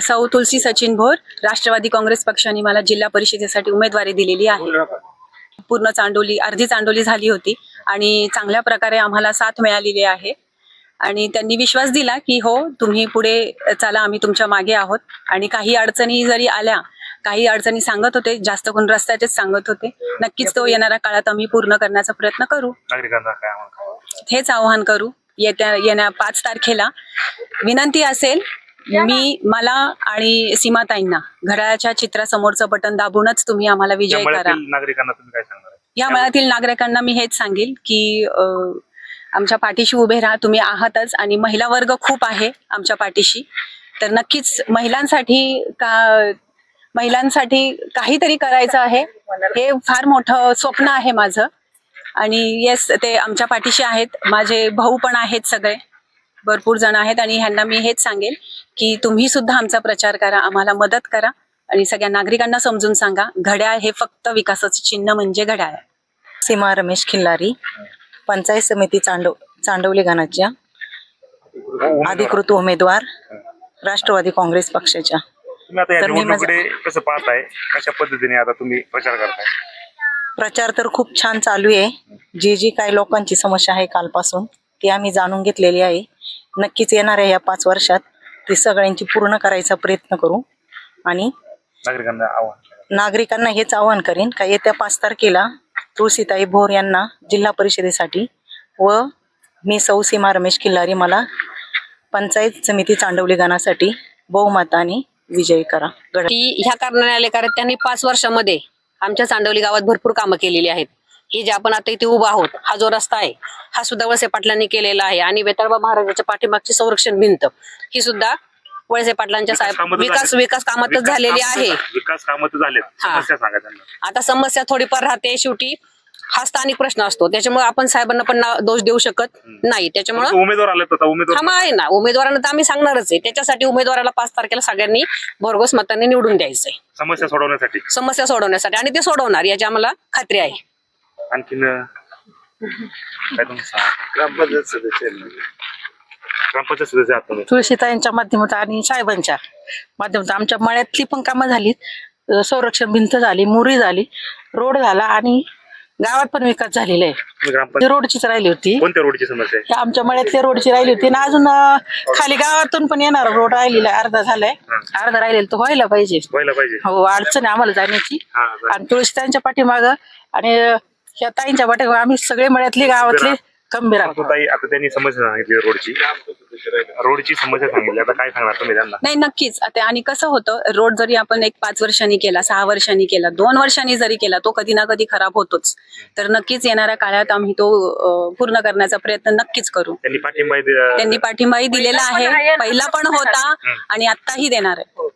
सौ तुलसी सचिन भोर राष्ट्रवादी काँग्रेस पक्षाने मला जिल्हा परिषदेसाठी उमेदवारी दिलेली आहे. पूर्ण चांडोली अर्धी चांडोली झाली होती आणि चांगल्या प्रकारे आम्हाला साथ मिळालेली आहे. आणि त्यांनी विश्वास दिला की हो तुम्ही पुढे चला आम्ही तुमच्या मागे आहोत. आणि काही अडचणी जरी आल्या काही अडचणी सांगत होते जास्त करून रस्त्याचेच सांगत होते. नक्कीच तो येणाऱ्या काळात आम्ही पूर्ण करण्याचा प्रयत्न करू. हेच आवाहन करू. येत्या येण्या पाच तारखेला विनंती असेल मी मला आणि सीमाताईंना घड्याळाच्या चित्रासमोरचं बटन दाबूनच तुम्ही आम्हाला विजय करा मळ्यातील नागरिकांना तुम्ही काय सांगणार आहे? या मळ्यातील नागरिकांना मी हेच सांगेल की आमच्या पाठीशी उभे राहा तुम्ही आहातच आणि महिला वर्ग खूप आहे आमच्या पाठीशी. तर नक्कीच महिलांसाठी का महिलांसाठी काहीतरी करायचं आहे. हे फार मोठं स्वप्न आहे माझं. आणि येस ते आमच्या पाठीशी आहेत. माझे भाऊ पण आहेत सगळे. भरपूर जण आहेत आणि ह्यांना मी हेच सांगेल की तुम्ही सुद्धा आमचा प्रचार करा आम्हाला मदत करा आणि सगळ्या नागरिकांना समजून सांगा घड्याळ हे फक्त विकासाचं चिन्ह म्हणजे घड्याळ आहे. सीमा रमेश खिल्लारी पंचायत समिती चांडव चांडवली गाणाच्या उमेदवार- अधिकृत उमेदवार राष्ट्रवादी काँग्रेस पक्षाच्या. तुम्ही आता या तर मी कसं पाहताय? कशा पद्धतीने आता तुम्ही प्रचार करताय? प्रचार तर खूप छान चालू आहे. जी जी काही लोकांची समस्या आहे कालपासून ती आम्ही जाणून घेतलेली आहे. नक्कीच येणाऱ्या या पाच वर्षात. ती सगळ्यांची पूर्ण करायचा प्रयत्न करू. आणि नागरिकांना आव्हान. नागरिकांना हेच आवाहन करेन का येत्या पाच तारखेला तुळशीताई भोर यांना जिल्हा परिषदेसाठी व मी सौ सीमा रमेश किल्लारी मला पंचायत समिती चांडवली गाण्यासाठी बहुमताने विजयी करा. ह्या कारणाने आले कारण त्यांनी पाच वर्षामध्ये आमच्या चांडवली गावात भरपूर कामं केलेली आहेत. ही जे आपण आता इथे उभा आहोत हा जो रस्ता आहे हा सुद्धा वळसे पाटलांनी केलेला आहे. आणि वेताळबा महाराजाच्या पाठीमागची संरक्षण भिंत ही सुद्धा वळसे पाटलांच्या साहेब विकास. विकास कामातच झालेली आहे. विकास कामं तर झालेत. हा. समस्या सांगा त्यांना. आता समस्या थोडीफार राहते शेवटी. हा स्थानिक प्रश्न असतो. त्याच्यामुळे आपण साहेबांना पण दोष देऊ शकत नाही. त्याच्यामुळे उमेदवार आले उमेदवार आहे ना. उमेदवारांना तर आम्ही सांगणारच आहे. त्याच्यासाठी उमेदवाराला पाच तारखेला सगळ्यांनी भरघोस मतांनी निवडून द्यायचंय. समस्या सोडवण्यासाठी. समस्या सोडवण्यासाठी. आणि ते सोडवणार याची आम्हाला खात्री आहे. आणखीन काय सांगा ग्रामपंचायत सदस्य ग्रामपंचायत सदस्य आहात तुम्ही? तुळशीताईंच्या माध्यमातून आणि साहेबांच्या माध्यमातून. आमच्या मळ्यातली पण कामं झालीत. अं, संरक्षण भिंत झाली मुरी झाली रोड झाला आणि गावात पण विकास झालेला आहे. तुम्ही ती ग्रामपंचायत रोडचीच राहिली होती. कोणत्या रोडची समस्या आहे? आमच्या मळ्यातल्या रोडची राहिली होती. आणि अजून अं, खाली गावातून पण येणार रोड राहिलेला आहे, अर्धा झालाय. अर्धा राहिलेला तो व्हायला पाहिजे. व्हायला पाहिजे. हो अडचण आहे आम्हाला जाण्याची. हा, बरं. आणि तुळशीताईंच्या पाठीमाग आणि अं, ह्या ताईंच्या पाठीमाग आम्ही सगळे मळ्यातली गावातले खंबीर आहोत. ताई आता त्यांनी समस्या सांगितली रोडची. रोडची समस्या सांगितली. आता काय सांगणार तुम्ही त्यांना? नाही नक्कीच. आता आणि कसं होतं रोड जरी आपण एक पाच वर्षांनी केला सहा वर्षांनी केला दोन वर्षांनी जरी केला तो कधी ना कधी खराब होतोच. तर नक्कीच येणाऱ्या काळात आम्ही तो अं, पूर्ण करण्याचा प्रयत्न नक्कीच करू. त्यांनी पाठिंबा त्यांनी पाठिंबाही दिलेला आहे. पहिला पण होता आणि आत्ताही देणार आहे.